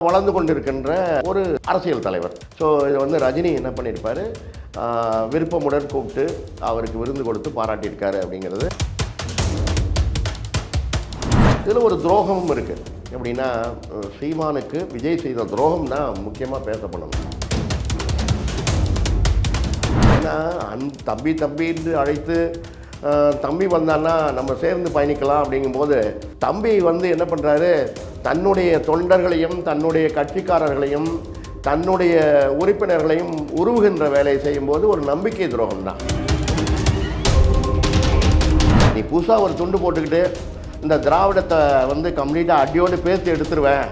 வளர்ந்து கொண்டிருக்கின்ற ஒரு அரசியல் தலைவர். ஸோ இதை வந்து ரஜினி என்ன பண்ணியிருப்பாரு ஆஹ், விருப்பமுடன் கூப்பிட்டு அவருக்கு விருந்து கொடுத்து பாராட்டியிருக்காரு அப்படிங்கிறது. இதில் ஒரு துரோகமும் இருக்குது எப்படின்னா சீமானுக்கு விஜய் செய்த துரோகம் தான் முக்கியமாக பேசப்படணும். ஏன்னா அன் தம்பி தம்பின்னு அழைத்து தம்பி வந்தான்னா நம்ம சேர்ந்து பயணிக்கலாம் அப்படிங்கும்போது தம்பி வந்து என்ன பண்ணுறாரு தன்னுடைய தொண்டர்களையும் தன்னுடைய கட்சிக்காரர்களையும் தன்னுடைய உறுப்பினர்களையும் உருவுகின்ற வேலையை செய்யும்போது ஒரு நம்பிக்கை துரோகம் தான் நீ புதுசாக ஒரு துண்டு போட்டுக்கிட்டு இந்த திராவிடத்தை வந்து கம்ப்ளீட்டாக அடியோடு பேசி எடுத்துருவேன்.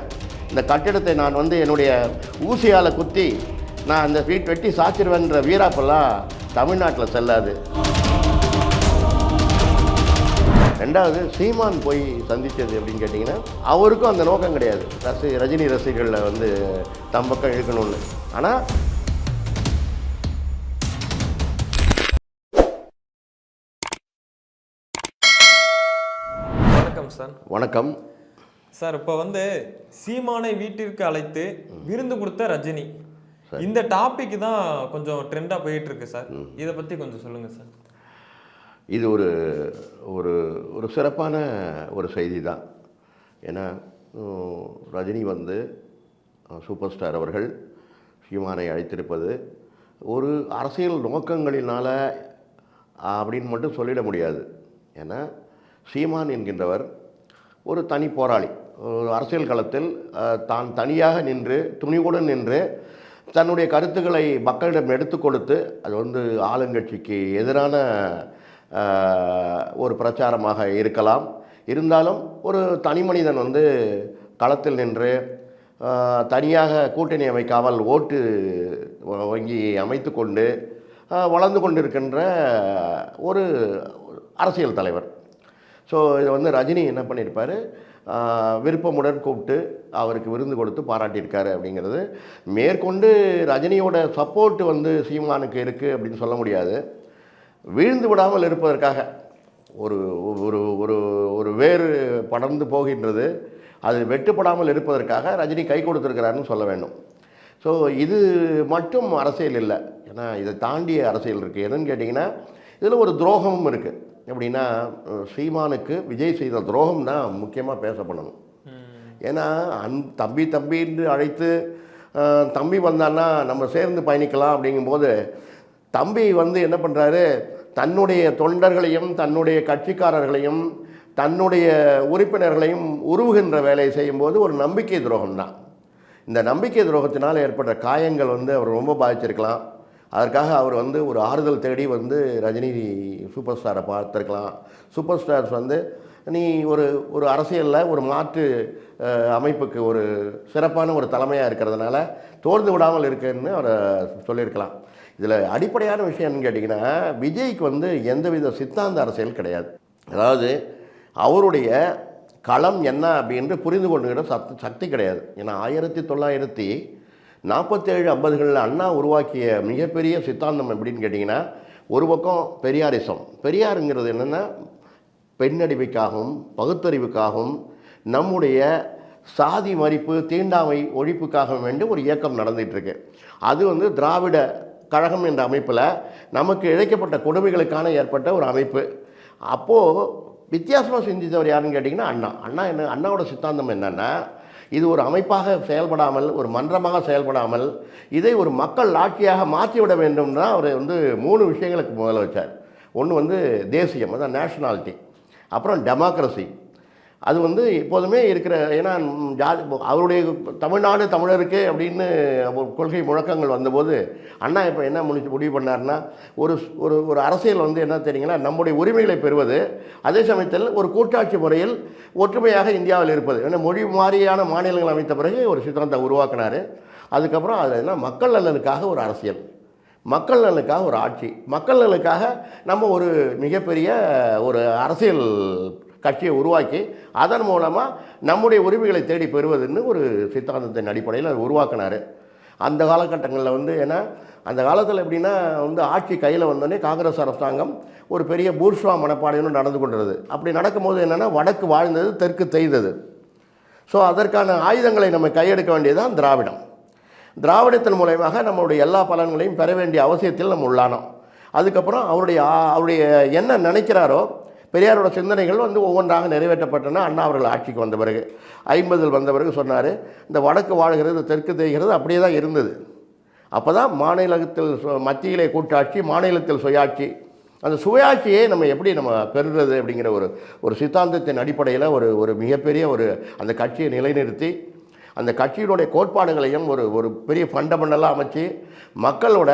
இந்த கட்டிடத்தை நான் வந்து என்னுடைய ஊசியால் குத்தி நான் அந்த வீட் வெட்டி சாச்சிருவேன்ற வீராப்பெல்லாம் தமிழ்நாட்டில் செல்லாது. ரெண்டாவது சீமான் போய் சந்தித்தது அப்படின்னு கேட்டிங்கன்னா அவருக்கும் அந்த நோக்கம் கிடையாது. ரசி ரஜினி ரசிகர்களை வந்து தம் பக்கம் இழுக்கணும்னு. ஆனால் வணக்கம் சார். வணக்கம். சார் இப்போ வந்து சீமானை வீட்டிற்கு அழைத்து விருந்து கொடுத்த ரஜினி. இந்த டாபிக் தான் கொஞ்சம் ட்ரெண்டாக போயிட்டு இருக்கு சார். இதை பத்தி கொஞ்சம் சொல்லுங்க சார். இது ஒரு ஒரு ஒரு சிறப்பான ஒரு செய்தி தான் ஏன்னா ரஜினி வந்து சூப்பர் ஸ்டார் அவர்கள் சீமானை அழைத்திருப்பது ஒரு அரசியல் நோக்கங்களினால் அப்படின்னு மட்டும் சொல்லிட முடியாது. ஏன்னா சீமான் என்கின்றவர் ஒரு தனி போராளி. ஒரு அரசியல் களத்தில் தான் தனியாக நின்று துணிவுடன் நின்று தன்னுடைய கருத்துக்களை மக்களிடம் எடுத்து கொடுத்து அது வந்து ஆளுங்கட்சிக்கு எதிரான ஒரு பிரச்சாரமாக இருக்கலாம். இருந்தாலும் ஒரு தனி மனிதன் வந்து களத்தில் நின்று தனியாக கூட்டணி அமைக்காமல் ஓட்டு வங்கி அமைத்து கொண்டு வளர்ந்து கொண்டிருக்கின்ற ஒரு அரசியல் தலைவர். ஸோ இதை வந்து ரஜினி என்ன பண்ணியிருப்பார் விருப்பமுடன் கூப்பிட்டு அவருக்கு விருந்து கொடுத்து பாராட்டியிருக்காரு அப்படிங்கிறது. மேற்கொண்டு ரஜினியோட சப்போர்ட் வந்து சீமானுக்கு இருக்குது அப்படின்னு சொல்ல முடியாது. வீழ்ந்து விடாமல் இருப்பதற்காக. ஒரு ஒரு ஒரு ஒரு வேறு படர்ந்து போகின்றது அது வெட்டுப்படாமல் இருப்பதற்காக ரஜினி கை கொடுத்துருக்கிறாருன்னு சொல்ல வேண்டும். ஸோ இது மட்டும் அரசியல் இல்லை. ஏன்னா இதை தாண்டிய அரசியல் இருக்குது எதுன்னு கேட்டிங்கன்னா இதில் ஒரு துரோகமும் இருக்குது எப்படின்னா அஹ், சீமானுக்கு விஜய் செய்த துரோகம் தான் முக்கியமாக பேசப்படணும். ஏன்னா அன் தம்பி தம்பின்னு அழைத்து அஹ், தம்பி வந்தான்னா நம்ம சேர்ந்து பயணிக்கலாம் அப்படிங்கும்போது தம்பி வந்து என்ன பண்ணுறாரு தன்னுடைய தொண்டர்களையும் தன்னுடைய கட்சிக்காரர்களையும் தன்னுடைய உறுப்பினர்களையும் உருவுகின்ற வேலையை செய்யும்போது ஒரு நம்பிக்கை துரோகம் தான் இந்த நம்பிக்கை துரோகத்தினால் ஏற்பட்ட காயங்கள் வந்து அவர் ரொம்ப பாதிச்சிருக்கலாம். அதற்காக அவர் வந்து ஒரு ஆறுதல் தேடி வந்து ரஜினி சூப்பர் ஸ்டாரை பார்த்துருக்கலாம். சூப்பர் ஸ்டார்ஸ் வந்து நீ ஒரு ஒரு அரசியலில் ஒரு மாற்று அமைப்புக்கு ஒரு சிறப்பான ஒரு தலைமையாக இருக்கிறதுனால தோர்ந்து விடாமல் இருக்குன்னு அவரை சொல்லியிருக்கலாம். இதில் அடிப்படையான விஷயம் என்னன்னு கேட்டிங்கன்னா விஜய்க்கு வந்து எந்தவித சித்தாந்த அரசியல் கிடையாது. அதாவது அவருடைய களம் என்ன அப்படின்று புரிந்து கொண்டுகிற சக்தி சக்தி கிடையாது. ஏன்னா ஆயிரத்தி தொள்ளாயிரத்தி நாற்பத்தேழு ஐம்பதுகளில் அண்ணா உருவாக்கிய மிகப்பெரிய சித்தாந்தம் எப்படின்னு கேட்டிங்கன்னா ஒரு பக்கம் பெரியாரிசம். பெரியாருங்கிறது என்னென்னா பெண்ணடிமைக்காகவும் பகுத்தறிவுக்காகவும் நம்முடைய சாதி மறிப்பு தீண்டாமை ஒழிப்புக்காக வேண்டி ஒரு இயக்கம் நடந்துகிட்ருக்கு அது வந்து திராவிட கழகம் என்ற அமைப்பில் நமக்கு இழைக்கப்பட்ட கொடுமைகளுக்கான ஏற்பட்ட ஒரு அமைப்பு. அப்போது வித்தியாசமாக சிந்தித்தவர் யாருன்னு கேட்டிங்கன்னா அண்ணா. அண்ணா என்ன அண்ணாவோட சித்தாந்தம் என்னென்னா இது ஒரு அமைப்பாக செயல்படாமல் ஒரு மன்றமாக செயல்படாமல் இதை ஒரு மக்கள் ஆட்சியாக மாற்றிவிட வேண்டும்னா அவர் வந்து மூணு விஷயங்களுக்கு முதல்ல வச்சார். ஒன்று வந்து தேசியம் அதான் நேஷனாலிட்டி அப்புறம் டெமோக்ரஸி அது வந்து எப்போதுமே இருக்கிற ஏன்னா ஜாதி அவருடைய தமிழ்நாடு தமிழருக்கு அப்படின்னு கொள்கை முழக்கங்கள் வந்தபோது அண்ணா இப்போ என்ன முடிச்சு முடிவு பண்ணார்னா ஒரு ஒரு ஒரு அரசியல் வந்து என்ன தெரியுங்கன்னா நம்முடைய உரிமைகளை பெறுவது அதே சமயத்தில் ஒரு கூட்டாட்சி முறையில் ஒற்றுமையாக இந்தியாவில் இருப்பது. ஏன்னா மொழி மாறியான மாநிலங்கள் அமைத்த பிறகு ஒரு சித்திரத்தை உருவாக்கினார். அதுக்கப்புறம் அதில் என்ன மக்கள் நலனுக்காக ஒரு அரசியல் மக்கள் நலனுக்காக ஒரு ஆட்சி மக்கள் நலனுக்காக நம்ம ஒரு மிகப்பெரிய ஒரு அரசியல் கட்சியை உருவாக்கி அதன் மூலமாக நம்முடைய உரிமைகளை தேடி பெறுவதுன்னு ஒரு சித்தாந்தத்தின் அடிப்படையில் அவர் உருவாக்கினார். அந்த காலகட்டங்களில் வந்து ஏன்னா அந்த காலத்தில் எப்படின்னா வந்து ஆட்சி கையில் வந்தோடனே காங்கிரஸ் அரசாங்கம் ஒரு பெரிய பூர்ஷ்வா மனப்பாடையும் நடந்து கொண்டது அப்படி நடக்கும்போது என்னென்னா வடக்கு வாழ்ந்தது தெற்கு தெய்தது ஸோ அதற்கான ஆயுதங்களை நம்ம கையெடுக்க வேண்டியதுதான் திராவிடம். திராவிடத்தின் மூலயமாக நம்மளுடைய எல்லா பலன்களையும் பெற வேண்டிய அவசியத்தில் நம்ம உள்ளானோம். அதுக்கப்புறம் அவருடைய அவருடைய என்ன நினைக்கிறாரோ பெரியாரோட சிந்தனைகள் வந்து ஒவ்வொன்றாக நிறைவேற்றப்பட்டன. அண்ணா அவர்கள் ஆட்சிக்கு வந்த பிறகு ஐம்பதில் வந்த பிறகு சொன்னார் இந்த வடக்கு வாழ்கிறது தெற்கு தேய்கிறது அப்படியே தான் இருந்தது. அப்போ தான் மாநிலத்தில் சு- மத்தியிலே கூட்டாட்சி மாநிலத்தில் சுயாட்சி அந்த சுயாட்சியை நம்ம எப்படி நம்ம பெறுறது அப்படிங்கிற ஒரு ஒரு சித்தாந்தத்தின் அடிப்படையில் ஒரு ஒரு மிகப்பெரிய ஒரு அந்த கட்சியை நிலைநிறுத்தி அந்த கட்சியினுடைய கோட்பாடுகளையும் ஒரு ஒரு பெரிய ஃபண்டமெண்டலாக அமைச்சு மக்களோட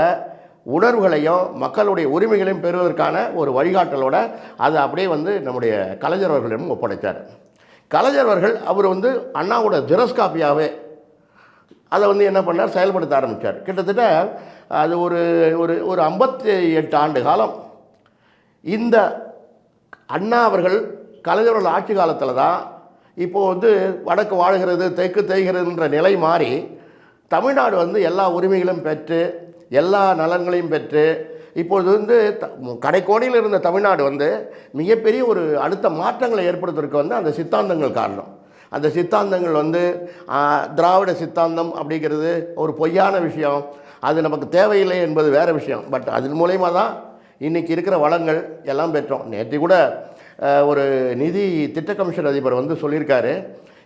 உணர்வுகளையும் மக்களுடைய உரிமைகளையும் பெறுவதற்கான ஒரு வழிகாட்டலோட அதை அப்படியே வந்து நம்முடைய கலைஞர் அவர்களிடம் ஒப்படைத்தார். கலைஞர் அவர்கள் அவர் வந்து அண்ணாவோட ஜெரஸ் காப்பியாகவே அதை வந்து என்ன பண்ணார்? செயல்படுத்த ஆரம்பித்தார் கிட்டத்தட்ட அது ஒரு ஒரு ஒரு ஐம்பத்தி எட்டு ஆண்டு காலம். இந்த அண்ணா அவர்கள் கலைஞர்கள் ஆட்சி காலத்தில் தான் இப்போது வந்து வடக்கு வாழ்கிறது தெற்கு தேய்கிறதுன்ற நிலை மாறி தமிழ்நாடு வந்து எல்லா உரிமைகளும் பெற்று எல்லா நலன்களையும் பெற்று இப்பொழுது வந்து த- கடைக்கோடியில் இருந்த தமிழ்நாடு வந்து மிகப்பெரிய ஒரு அடுத்த மாற்றங்களை ஏற்படுத்துறதுக்கு வந்து அந்த சித்தாந்தங்கள் காரணம். அந்த சித்தாந்தங்கள் வந்து திராவிட சித்தாந்தம் அப்படிங்கிறது ஒரு பொய்யான விஷயம். அது நமக்கு தேவையில்லை என்பது வேறு விஷயம். பட் அதன் மூலயமா தான் இன்றைக்கி இருக்கிற வளங்கள் எல்லாம் பெற்றோம். நேற்று கூட ஒரு நிதி திட்ட கமிஷன் அதிபர் வந்து சொல்லியிருக்காரு.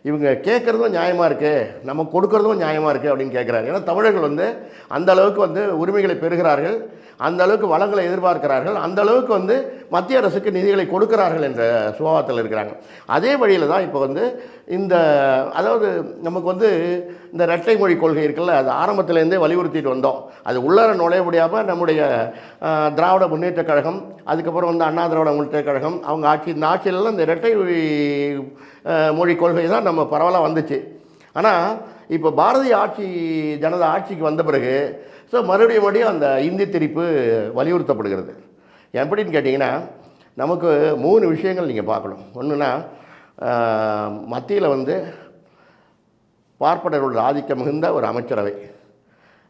இவங்க கேட்குறதும் நியாயமாக இருக்குது நம்ம கொடுக்கறதும் நியாயமாக இருக்குது அப்படின்னு கேட்குறாங்க ஏன்னா தமிழர்கள் வந்து அந்த அளவுக்கு வந்து உரிமைகளை பெறுகிறார்கள் அந்த அளவுக்கு வளங்களை எதிர்பார்க்கிறார்கள் அந்த அளவுக்கு வந்து மத்திய அரசுக்கு நிதிகளை கொடுக்கிறார்கள் என்ற சுபாவத்தில் இருக்கிறாங்க. அதே வழியில் தான் இப்போ வந்து இந்த அதாவது நமக்கு வந்து இந்த இரட்டை மொழி கொள்கை இருக்குல்ல அது ஆரம்பத்திலேருந்தே வலியுறுத்திட்டு வந்தோம். அது உள்ளார நுழைய முடியாமல் நம்முடைய திராவிட முன்னேற்றக் கழகம் அதுக்கப்புறம் வந்து அண்ணா திராவிட முன்னேற்றக் கழகம் அவங்க ஆட்சி இந்த ஆட்சியிலலாம் இந்த இரட்டை மொழி மொழி கொள்கை தான் நம்ம பரவலாக வந்துச்சு. ஆனால் இப்போ பாரதிய ஆட்சி ஜனதா ஆட்சிக்கு வந்த பிறகு ஸோ மறுபடியும் மறுபடியும் அந்த இந்தி திரிப்பு வலியுறுத்தப்படுகிறது. எப்படின்னு கேட்டிங்கன்னா நமக்கு மூணு விஷயங்கள் நீங்கள் பார்க்கணும். ஒன்றுனா மத்தியில் வந்து பார்ப்பனர்களோட ஆதிக்கம் மிகுந்த ஒரு அமைச்சரவை.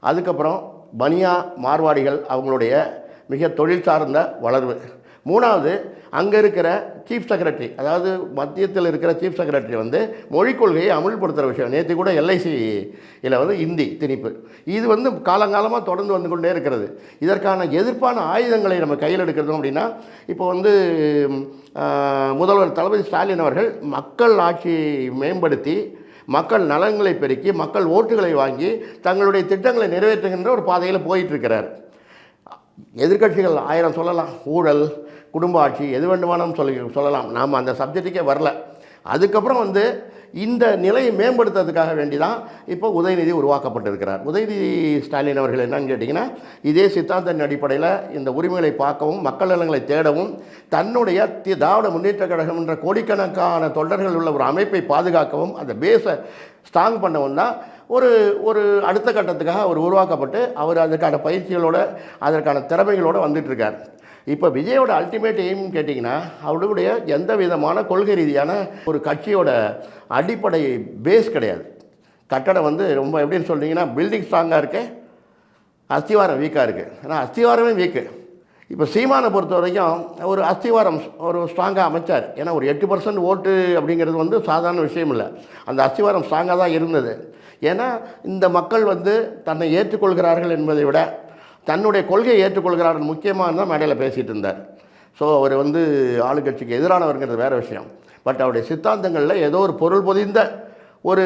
அதுக்கப்புறம் பனியா மார்வாடிகள் அவங்களுடைய மிக தொழில் சார்ந்த வளர்வு. மூணாவது அங்கே இருக்கிற சீஃப் செக்ரட்டரி அதாவது மத்தியத்தில் இருக்கிற சீஃப் செக்ரட்டரி வந்து மொழிக் கொள்கையை அமுல்படுத்துகிற விஷயம். நேற்று கூட எல்ஐசி இதில் வந்து இந்தி திணிப்பு. இது வந்து காலங்காலமாக தொடர்ந்து வந்து கொண்டே இருக்கிறது. இதற்கான எதிர்ப்பான ஆயுதங்களை நம்ம கையில் எடுக்கிறதும் அப்படின்னா இப்போ வந்து முதல்வர் தளபதி ஸ்டாலின் அவர்கள் மக்கள் ஆட்சியை மேம்படுத்தி மக்கள் நலன்களை பெருக்கி மக்கள் ஓட்டுகளை வாங்கி தங்களுடைய திட்டங்களை நிறைவேற்றுகின்ற ஒரு பாதையில் போயிட்டு எதிர்கட்சிகள் எதிர்க்கட்சிகள் ஆயிரம் சொல்லலாம் ஊழல் குடும்ப ஆட்சி எது வேண்டுமானாலும் சொல்லி சொல்லலாம். நாம் அந்த சப்ஜெக்ட்டுக்கே வரல. அதுக்கப்புறம் வந்து இந்த நிலையை மேம்படுத்துறதுக்காக வேண்டி தான் இப்போ உதயநிதி உருவாக்கப்பட்டிருக்கிறார். உதயநிதி ஸ்டாலின் அவர்கள் என்னன்னு கேட்டிங்கன்னா இதே சித்தாந்தத்தின் அடிப்படையில் இந்த உரிமைகளை பார்க்கவும் மக்கள் நலங்களை தேடவும் தன்னுடைய தி- திராவிட முன்னேற்ற கழகம் என்ற கோடிக்கணக்கான தொண்டர்கள் உள்ள ஒரு அமைப்பை பாதுகாக்கவும் அந்த பேஸை ஸ்ட்ராங் பண்ணவும் தான் ஒரு ஒரு அடுத்த கட்டத்துக்காக அவர் உருவாக்கப்பட்டு அவர் அதற்கான பயிற்சிகளோட அதற்கான திறமைகளோடு வந்துட்டுருக்கார். இப்போ விஜயோட அல்டிமேட் எய்ம் கேட்டிங்கன்னா அவருடைய எந்த விதமான கொள்கை ரீதியான ஒரு கட்சியோட அடிப்படை பேஸ் கிடையாது. கட்டடம் வந்து ரொம்ப எப்படின்னு சொல்றீங்கன்னா பில்டிங் ஸ்ட்ராங்காக இருக்கு அஸ்திவாரம் வீக்காக இருக்குது ஆனால் அஸ்திவாரமே வீக்கு இப்போ சீமானை பொறுத்த வரைக்கும் ஒரு அஸ்திவாரம் ஒரு ஸ்ட்ராங்காக அமைச்சார். ஏன்னா ஒரு எட்டு பர்சன்ட் ஓட்டு அப்படிங்கிறது வந்து சாதாரண விஷயம் இல்லை. அந்த அஸ்திவாரம் ஸ்ட்ராங்காக தான் இருந்தது. ஏன்னா இந்த மக்கள் வந்து தன்னை ஏற்றுக்கொள்கிறார்கள் என்பதை விட தன்னுடைய கொள்கையை ஏற்றுக்கொள்கிறார்கள் முக்கியமாக தான் மேடையில் பேசிகிட்டு இருந்தார். ஸோ அவர் வந்து ஆளுங்கட்சிக்கு எதிரானவருங்கிறது வேறு விஷயம். பட் அவருடைய சித்தாந்தங்களில் ஏதோ ஒரு பொருள் பொதிந்த ஒரு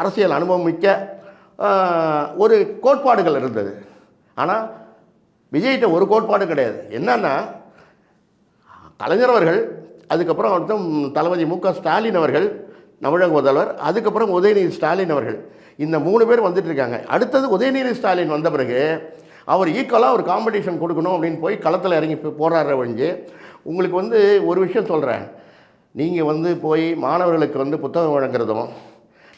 அரசியல் அனுபவம் மிக்க ஒரு கோட்பாடுகள் இருந்தது. ஆனால் விஜய்கிட்ட ஒரு கோட்பாடு கிடையாது. என்னன்னா கலைஞர் அவர்கள் அதுக்கப்புறம் அடுத்தம் தளபதி மு க ஸ்டாலின் அவர்கள் தமிழக முதல்வர் அதுக்கப்புறம் உதயநிதி ஸ்டாலின் அவர்கள். இந்த மூணு பேர் வந்துட்டு இருக்காங்க. அடுத்தது உதயநிதி ஸ்டாலின் வந்த பிறகு அவர் ஈக்குவலாக ஒரு காம்படிஷன் கொடுக்கணும் அப்படின்னு போய் களத்தில் இறங்கி போராடுற ஒழிஞ்சு உங்களுக்கு வந்து ஒரு விஷயம் சொல்கிறேன் நீங்கள் வந்து போய் மாணவர்களுக்கு வந்து புத்தகம் வழங்குறதும்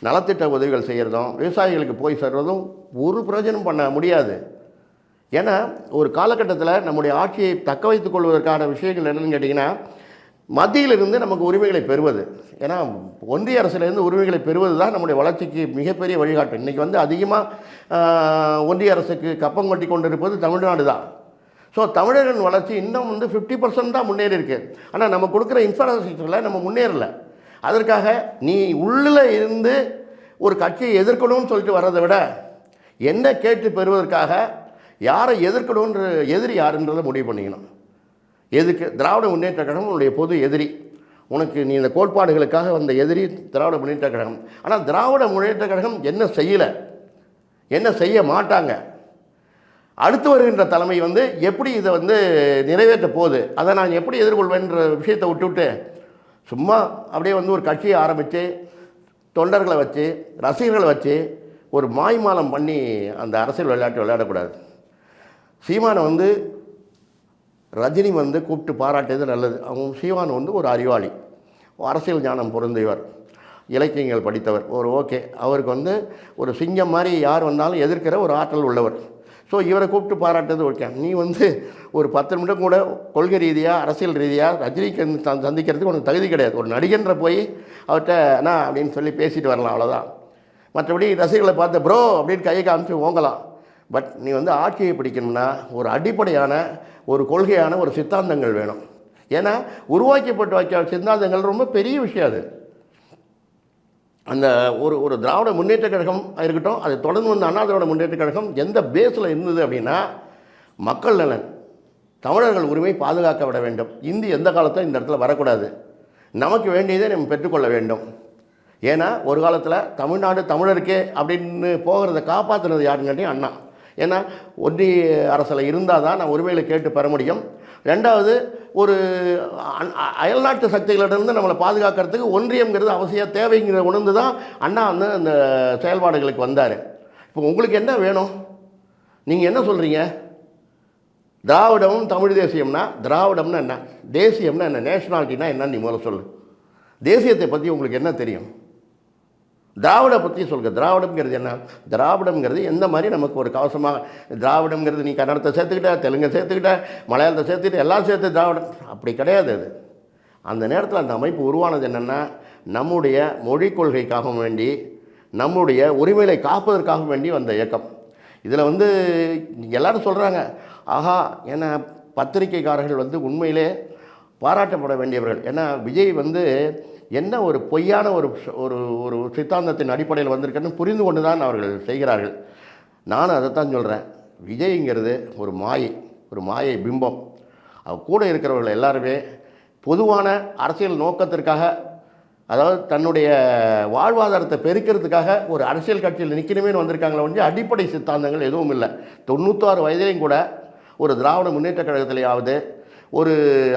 நலத்திட்ட உதவிகள் செய்கிறதும் விவசாயிகளுக்கு போய் சேர்றதும் ஒரு பிரயோஜனம் பண்ண முடியாது. ஏன்னா ஒரு காலகட்டத்தில் நம்முடைய ஆட்சியை தக்க வைத்துக் கொள்வதற்கான விஷயங்கள் என்னென்னு கேட்டிங்கன்னா மத்தியிலிருந்து நமக்கு உரிமைகளை பெறுவது. ஏன்னா ஒன்றிய அரசுலேருந்து உரிமைகளை பெறுவது தான் நம்முடைய வளர்ச்சிக்கு மிகப்பெரிய வழிகாட்டு இன்றைக்கி வந்து அதிகமாக ஒன்றிய அரசுக்கு கப்பம் கொட்டி கொண்டிருப்பது தமிழ்நாடு தான். ஸோ தமிழரின் வளர்ச்சி இன்னும் வந்து ஃபிஃப்டி பர்சன்ட் தான் முன்னேறி இருக்குது ஆனால் நம்ம கொடுக்குற இன்ஃப்ராஸ்ட்ரக்சரில் நம்ம முன்னேறல. அதற்காக நீ உள்ளில் இருந்து ஒரு கட்சியை எதிர்க்கணும்னு சொல்லிட்டு வர்றதை விட என்ன கேட்டு பெறுவதற்காக யாரை எதிர்க்கணுன்ற எதிரி யாருன்றதை முடிவு பண்ணிக்கணும். எதுக்கு? திராவிட முன்னேற்ற கழகம் உன்னுடைய பொது எதிரி. உனக்கு நீ இந்த கோட்பாடுகளுக்காக வந்த எதிரி திராவிட முன்னேற்ற கழகம். ஆனால் திராவிட முன்னேற்ற கழகம் என்ன செய்யலை? என்ன செய்ய மாட்டாங்க? அடுத்து வருகின்ற தலைமை வந்து எப்படி இதை வந்து நிறைவேற்ற போகுது? அதை நான் எப்படி எதிர்கொள்வேன்ற விஷயத்தை விட்டுவிட்டு சும்மா அப்படியே வந்து ஒரு கட்சியை ஆரம்பித்து தொண்டர்களை வச்சு ரசிகர்களை வச்சு ஒரு மாய்மாலம் பண்ணி அந்த அரசியல் விளையாட்டு விளையாடக்கூடாது. சீமானை வந்து ரஜினி வந்து கூப்பிட்டு பாராட்டியது நல்லது. அவங்க சீமான் வந்து ஒரு அறிவாளி. அரசியல் ஞானம் பொருந்தியவர். இலக்கியங்கள் படித்தவர். ஒரு ஓகே. அவருக்கு வந்து ஒரு சிங்கம் மாதிரி யார் வந்தாலும் எதிர்க்கிற ஒரு ஆற்றல் உள்ளவர். ஸோ இவரை கூப்பிட்டு பாராட்டுறது ஓகே. நீ வந்து ஒரு பத்து நிமிடம் கூட கொள்கை ரீதியாக அரசியல் ரீதியாக ரஜினிக்கு சந்திக்கிறதுக்கு உனக்கு தகுதி கிடையாது. ஒரு நடிகன்ற போய் அவர்கிட்ட அண்ணா அப்படின்னு சொல்லி பேசிட்டு வரலாம். அவ்வளோதான் மற்றபடி ரசிகர்களை பார்த்து ப்ரோ அப்படின்னு கையை காமிச்சு ஓங்கலாம். பட் நீ வந்து ஆட்சியை பிடிக்கணும்னா ஒரு அடிப்படையான ஒரு கொள்கையான ஒரு சித்தாந்தங்கள் வேணும். ஏன்னா உருவாக்கப்பட்டு வைக்க சித்தாந்தங்கள் ரொம்ப பெரிய விஷயம் அது. அந்த ஒரு ஒரு திராவிட முன்னேற்ற கழகம் இருக்கட்டும் அது தொடர்ந்து வந்த அண்ணா திராவிட முன்னேற்ற கழகம் எந்த பேஸில் இருந்தது அப்படின்னா மக்கள் நலன் தமிழர்கள் உரிமை பாதுகாக்கப்பட வேண்டும். இந்தி எந்த காலத்தில் இந்த இடத்துல வரக்கூடாது. நமக்கு வேண்டியதை நம்ம பெற்றுக்கொள்ள வேண்டும். ஏன்னா ஒரு காலத்தில் தமிழ்நாடு தமிழருக்கே அப்படின்னு போகிறத காப்பாற்றுனது யாருன்னு கேட்டீங்க அண்ணா. ஏன்னா ஒன்றிய அரசில் இருந்தால் தான் நான் உரிமைகளை கேட்டு பெற முடியும். ரெண்டாவது ஒரு அயல்நாட்டு சக்திகளிடமிருந்து நம்மளை பாதுகாக்கிறதுக்கு ஒன்றியம்ங்கிறது அவசியம் தேவைங்கிற உணர்ந்து தான் அண்ணா வந்து அந்த செயல்பாடுகளுக்கு வந்தார். இப்போ உங்களுக்கு என்ன வேணும்? நீங்கள் என்ன சொல்கிறீங்க திராவிடமும் தமிழ் தேசியம்னா திராவிடம்னா என்ன? தேசியம்னா என்ன? நேஷனாலிட்டினா என்னன்னு நீ முதல்ல சொல்லு. தேசியத்தை பற்றி உங்களுக்கு என்ன தெரியும்? திராவிட பற்றி சொல்லுங்க. திராவிடம்ங்கிறது என்ன? திராவிடம்ங்கிறது எந்த மாதிரி நமக்கு ஒரு கவசமாக திராவிடம்ங்கிறது நீ கன்னடத்தை சேர்த்துக்கிட்ட தெலுங்கை சேர்த்துக்கிட்ட மலையாளத்தை சேர்த்துக்கிட்ட எல்லாம் சேர்த்து திராவிடம். அப்படி கிடையாது அது. அந்த நேரத்தில் அந்த அமைப்பு உருவானது என்னென்னா நம்முடைய மொழி கொள்கைக்காக வேண்டி நம்முடைய உரிமைகளை காப்பதற்காக வேண்டி வந்த இயக்கம். இதில் வந்து எல்லாரும் சொல்கிறாங்க ஆஹா ஏன்னா பத்திரிக்கைக்காரர்கள் வந்து உண்மையிலே பாராட்டப்பட வேண்டியவர்கள். ஏன்னா விஜய் வந்து என்ன ஒரு பொய்யான ஒரு ஒரு ஒரு சித்தாந்தத்தின் அடிப்படையில் வந்திருக்குன்னு புரிந்து கொண்டு தான் அவர்கள் செய்கிறார்கள். நானும் அதைத்தான் சொல்கிறேன் விஜய்ங்கிறது ஒரு மாயை ஒரு மாயை பிம்பம். அவ கூட இருக்கிறவர்கள் எல்லாருமே பொதுவான அரசியல் நோக்கத்திற்காக அதாவது தன்னுடைய வாழ்வாதாரத்தை பெருக்கிறதுக்காக ஒரு அரசியல் கட்சியில் நிற்கணுமே வந்திருக்காங்களே வந்து அடிப்படை சித்தாந்தங்கள் எதுவும் இல்லை. தொண்ணூற்றாறு வயதிலையும் கூட ஒரு திராவிட முன்னேற்ற கழகத்திலேயாவது ஒரு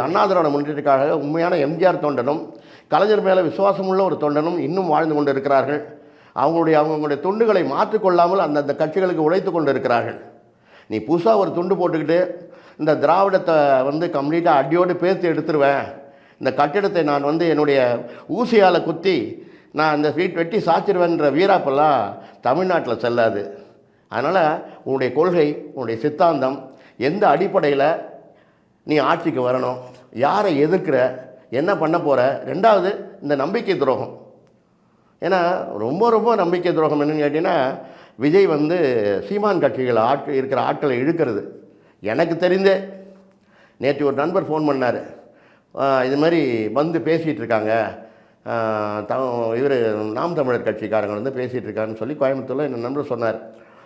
அண்ணா திராவிட கழக உண்மையான எம்ஜிஆர் தொண்டனும் கலைஞர் மேலே விசுவாசமுள்ள ஒரு தொண்டனும் இன்னும் வாழ்ந்து கொண்டு இருக்கிறார்கள் அவங்களுடைய அவங்களுடைய துண்டுகளை மாற்றிக்கொள்ளாமல் அந்தந்த கட்சிகளுக்கு உழைத்து கொண்டு இருக்கிறார்கள் நீ புதுசாக ஒரு துண்டு போட்டுக்கிட்டு இந்த திராவிடத்தை வந்து கம்ப்ளீட்டாக அடியோடு பேர்த்து எடுத்துருவேன். இந்த கட்டிடத்தை நான் வந்து என்னுடைய ஊசியால் குத்தி நான் இந்த வீட் வெட்டி சாச்சிருவேன்ற வீராப்பெல்லாம் தமிழ்நாட்டில் செல்லாது. அதனால் உன்னுடைய கொள்கை உன்னுடைய சித்தாந்தம் எந்த அடிப்படையில் நீ ஆட்சிக்கு வரணும் யாரை எதிர்க்கிற என்ன பண்ண போகிற ரெண்டாவது இந்த நம்பிக்கை துரோகம். ஏன்னா ரொம்ப ரொம்ப நம்பிக்கை துரோகம் என்னன்னு கேட்டிங்கன்னா விஜய் வந்து சீமான் கட்சிகள் ஆட்கள் இருக்கிற ஆட்களை இழுக்கிறது. எனக்கு தெரிந்தே. நேற்று ஒரு நண்பர் ஃபோன் பண்ணார். இது மாதிரி வந்து பேசிகிட்டு இருக்காங்க. த இவர் நாம் தமிழர் கட்சிக்காரங்க வந்து பேசிகிட்டு இருக்காருன்னு சொல்லி கோயம்புத்தூரில் என் நண்பர் சொன்னார்.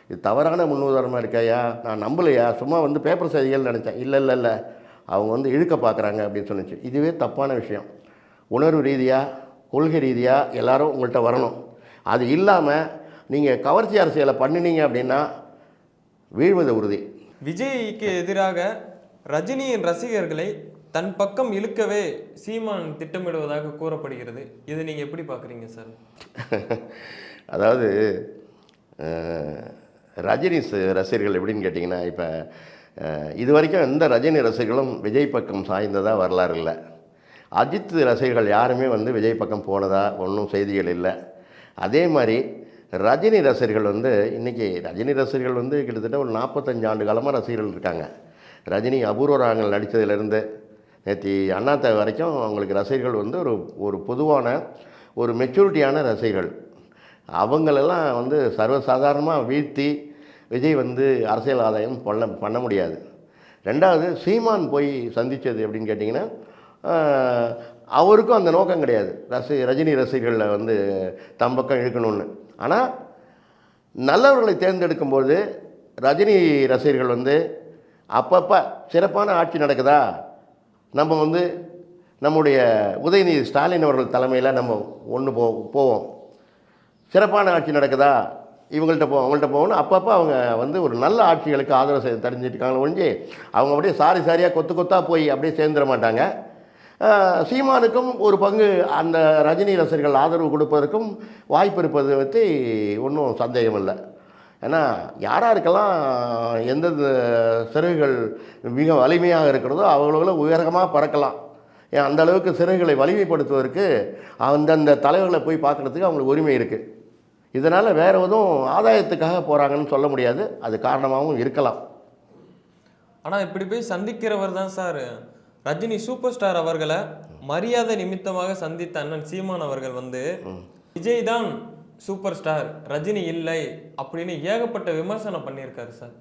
இது தவறான முன்னுதாரணமாக இருக்கையா நான் நம்பலையா? சும்மா வந்து பேப்பர் செய்திகள் நினச்சேன். இல்லை இல்லை இல்லை. அவங்க வந்து இழுக்க பார்க்குறாங்க அப்படின்னு சொன்னிச்சு. இதுவே தப்பான விஷயம். உணர்வு ரீதியாக கொள்கை ரீதியாக எல்லாரும் உங்கள்கிட்ட வரணும். அது இல்லாமல் நீங்கள் கவர்ச்சி அரசியலை பண்ணினீங்க அப்படின்னா வீழ்வது உறுதி. விஜய்க்கு எதிராக ரஜினியின் ரசிகர்களை தன் பக்கம் இழுக்கவே சீமான் திட்டமிடுவதாக கூறப்படுகிறது. இதை நீங்க எப்படி பாக்குறீங்க சார்? அதாவது ரஜினி ச- ரசிகர்கள் எப்படின்னு கேட்டிங்கன்னா இப்போ இது வரைக்கும் எந்த ரஜினி ரசிகர்களும் விஜய் பக்கம் சாய்ந்ததாக வரலாறு இல்லை அஜித் ரசிகர்கள் யாருமே வந்து விஜய் பக்கம் போனதா ஒன்றும் செய்திகள் இல்லை. அதே மாதிரி ரஜினி ரசிகர்கள் வந்து இன்றைக்கி ரஜினி ரசிகர்கள் வந்து கிட்டத்தட்ட ஒரு நாற்பத்தஞ்சு ஆண்டு காலமாக ரசிகர்கள் இருக்காங்க. ரஜினி அபூர்வ ராகங்கள் நடித்ததுலேருந்து நேற்று அண்ணாத்த வரைக்கும் அவங்களுக்கு ரசிகர்கள் வந்து ஒரு ஒரு பொதுவான ஒரு மெச்சூரிட்டியான ரசிகர்கள். அவங்களெல்லாம் வந்து சர்வசாதாரணமாக வீழ்த்தி விஜய் வந்து அரசியல் ஆதாயம் பண்ண பண்ண முடியாது. ரெண்டாவது சீமான் போய் சந்தித்தது எப்படின்னு கேட்டிங்கன்னா அவருக்கும் அந்த நோக்கம் கிடையாது. ரசி ரஜினி ரசிகர்களை வந்து தம் பக்கம் இழுக்கணும்னு. ஆனால் நல்லவர்களை தேர்ந்தெடுக்கும்போது ரஜினி ரசிகர்கள் வந்து அப்பப்போ சிறப்பான ஆட்சி நடக்குதா? நம்ம வந்து நம்முடைய உதயநிதி ஸ்டாலின் அவர்கள் தலைமையில் நம்ம ஒன்று போ போவோம். சிறப்பான ஆட்சி நடக்குதா? இவங்கள்ட்ட போ அவங்கள்ட்ட போகணும். அப்பப்போ அவங்க வந்து ஒரு நல்ல ஆட்சிகளுக்கு ஆதரவு செய்ய தெரிஞ்சிட்ருக்காங்களே ஒழிஞ்சு அவங்க அப்படியே சாரி சாரியாக கொத்து கொத்தாக போய் அப்படியே சேர்ந்துட மாட்டாங்க. சீமானுக்கும் ஒரு பங்கு அந்த ரஜினி ரசிகர்கள் ஆதரவு கொடுப்பதற்கும் வாய்ப்பு இருப்பதை பற்றி ஒன்றும் சந்தேகம் இல்லை ஏன்னா யாராருக்கெல்லாம் எந்தெந்த சிறகுகள் மிக வலிமையாக இருக்கிறதோ அவ்வளோ உயரமாக பறக்கலாம். ஏன் அந்த அளவுக்கு சிறகுகளை வலிமைப்படுத்துவதற்கு அந்தந்த தலைவர்களை போய் பார்க்குறதுக்கு அவங்களுக்கு உரிமை இருக்குது இதனால் வேறு எதுவும் ஆதாயத்துக்காக போகிறாங்கன்னு சொல்ல முடியாது. அது காரணமாகவும் இருக்கலாம். ஆனா இப்படி போய் சந்திக்கிறவர் தான் சார். ரஜினி சூப்பர் ஸ்டார் அவர்களை மரியாதை நிமித்தமாக சந்தித்த அண்ணன் சீமான் அவர்கள் வந்து விஜய் தான் சூப்பர் ஸ்டார் ரஜினி இல்லை அப்படின்னு ஏகப்பட்ட விமர்சனம் பண்ணியிருக்காரு சார்.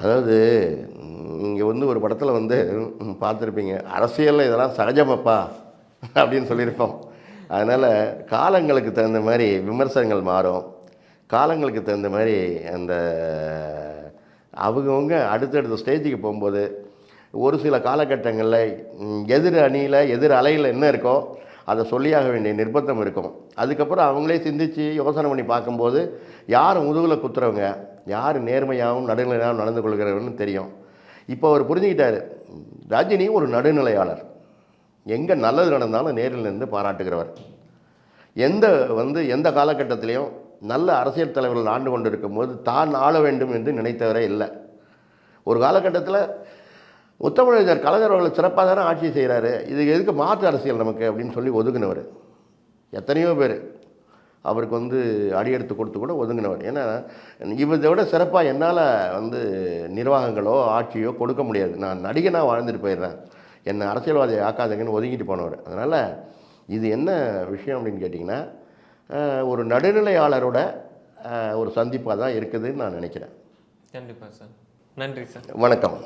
அதாவது இங்கே வந்து ஒரு படத்தில் வந்து பார்த்துருப்பீங்க அரசியலில் இதெல்லாம் சகஜமப்பா அப்படின்னு சொல்லியிருப்போம். அதனால் காலங்களுக்கு தகுந்த மாதிரி விமர்சனங்கள் மாறும். காலங்களுக்கு தகுந்த மாதிரி அந்த அவங்கவுங்க அடுத்தடுத்த ஸ்டேஜுக்கு போகும்போது ஒரு சில காலகட்டங்களில் எதிர் அணியில் எதிர் அலையில் என்ன இருக்கோ அதை சொல்லியாக வேண்டிய நிர்பந்தம் இருக்கும். அதுக்கப்புறம் அவங்களே சிந்தித்து யோசனை பண்ணி பார்க்கும்போது யார் முதுகில் குத்துறவங்க யார் நேர்மையாகவும் நடுநிலையாகவும் நடந்து கொள்கிறவன்னு தெரியும். இப்போ அவர் புரிஞ்சுக்கிட்டார் ரஜினி ஒரு நடுநிலையாளர். எங்கே நல்லது நடந்தாலும் நேரில் நின்று பாராட்டுகிறவர். எந்த வந்து எந்த காலகட்டத்திலையும் நல்ல அரசியல் தலைவர்கள் ஆண்டு கொண்டு இருக்கும்போது தான் ஆள வேண்டும் என்று நினைத்தவரே இல்லை. ஒரு காலகட்டத்தில் உத்தமிழர் கலைஞர் அவர்கள் சிறப்பாக தானே ஆட்சி செய்கிறாரு இது எதுக்கு மாற்று அரசியல் நமக்கு அப்படின்னு சொல்லி ஒதுங்கினவர் எத்தனையோ பேர் அவருக்கு வந்து அடியெடுத்து கொடுத்து கூட ஒதுங்கினவர். ஏன்னா இவரை விட சிறப்பாக என்னால் வந்து நிர்வாகங்களோ ஆட்சியோ கொடுக்க முடியாது. நான் நடிகனாக வாழ்ந்துட்டு போயிடுறேன். என்னை அரசியல்வாதி ஆக்காதங்கன்னு ஒதுங்கிட்டு போனவர். அதனால் இது என்ன விஷயம் அப்படின்னு கேட்டிங்கன்னா ஒரு நடுநிலையாளரோட ஒரு சந்திப்பாக தான் இருக்குதுன்னு நான் நினைக்கிறேன். கண்டிப்பா சார். நன்றி சார். வணக்கம்.